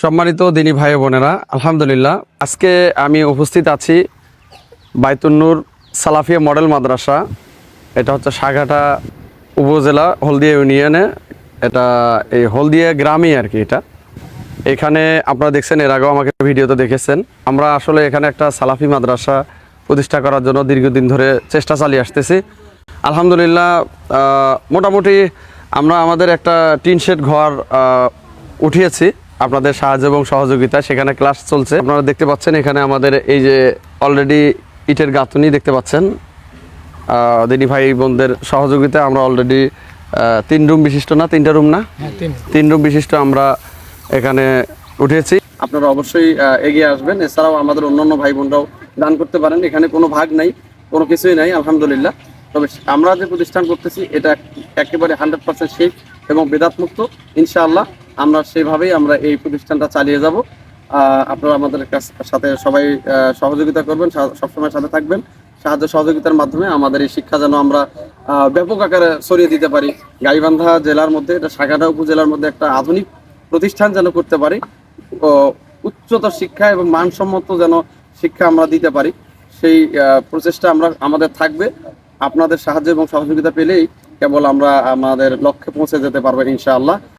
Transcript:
সম্মানিত দিনী ভাই বোনেরা, আলহামদুলিল্লাহ। আজকে আমি উপস্থিত আছি বাইতুন্নুর সালাফিয়া মডেল মাদ্রাসা। এটা হচ্ছে সাঘাটা উপজেলা হলদিয়া ইউনিয়নে। এটা এই হলদিয়া গ্রামই আর কি এটা। এখানে আপনারা দেখছেন, এর আগেও আমাকে ভিডিওতে দেখেছেন। আমরা আসলে এখানে একটা সালাফি মাদ্রাসা প্রতিষ্ঠা করার জন্য দীর্ঘদিন ধরে চেষ্টা চালিয়ে আসতেছি। আলহামদুলিল্লাহ মোটামুটি আমরা আমাদের একটা টিন শেড ঘর উঠিয়েছি। আপনাদের সাহায্য এবং সহযোগিতা সেখানে ক্লাস চলছে। আপনারা দেখতে পাচ্ছেন এখানে আমাদের এই যে অলরেডি ইটের গাঁথনি দেখতে পাচ্ছেন। আহ, দিনী ভাই বোনদের সহযোগিতা আমরা অলরেডি তিন রুম বিশিষ্ট না? তিনটা রুম না? তিন রুম। বিশিষ্ট আমরা এখানে উঠেছি। আপনারা অবশ্যই এগিয়ে আসবেন। এছাড়াও আমাদের অন্যান্য ভাই বোনরাও দান করতে পারেন। এখানে কোনো ভাগ নাই কোনো কিছুই নাই আলহামদুলিল্লাহ। তবে আমরা যে প্রতিষ্ঠান করতেছি এটা একেবারে হান্ড্রেড পার্সেন্ট সেফ এবং বেদাতমুক্ত ইনশাআল্লাহ। আমরা সেইভাবেই আমরা এই প্রতিষ্ঠানটা চালিয়ে যাব। আপনারা আমাদের সাথে সবাই সহযোগিতা করবেন সবসময় সাথে থাকবেন। সাহায্য সহযোগিতার মাধ্যমে আমাদের এই শিক্ষা যেন আমরা ব্যাপক আকারে ছড়িয়ে দিতে পারি। গাইবান্ধা জেলার মধ্যে, এটা সাগাটা উপজেলার মধ্যে একটা আধুনিক প্রতিষ্ঠান যেন করতে পারি। উচ্চতর শিক্ষা এবং মানসম্মত যেন শিক্ষা আমরা দিতে পারি। সেই প্রচেষ্টা আমরা, আমাদের থাকবে। আপনাদের সাহায্য এবং সহযোগিতা পেলেই কেবল আমরা আমাদের লক্ষ্যে পৌঁছে যেতে পারব ইনশাআল্লাহ।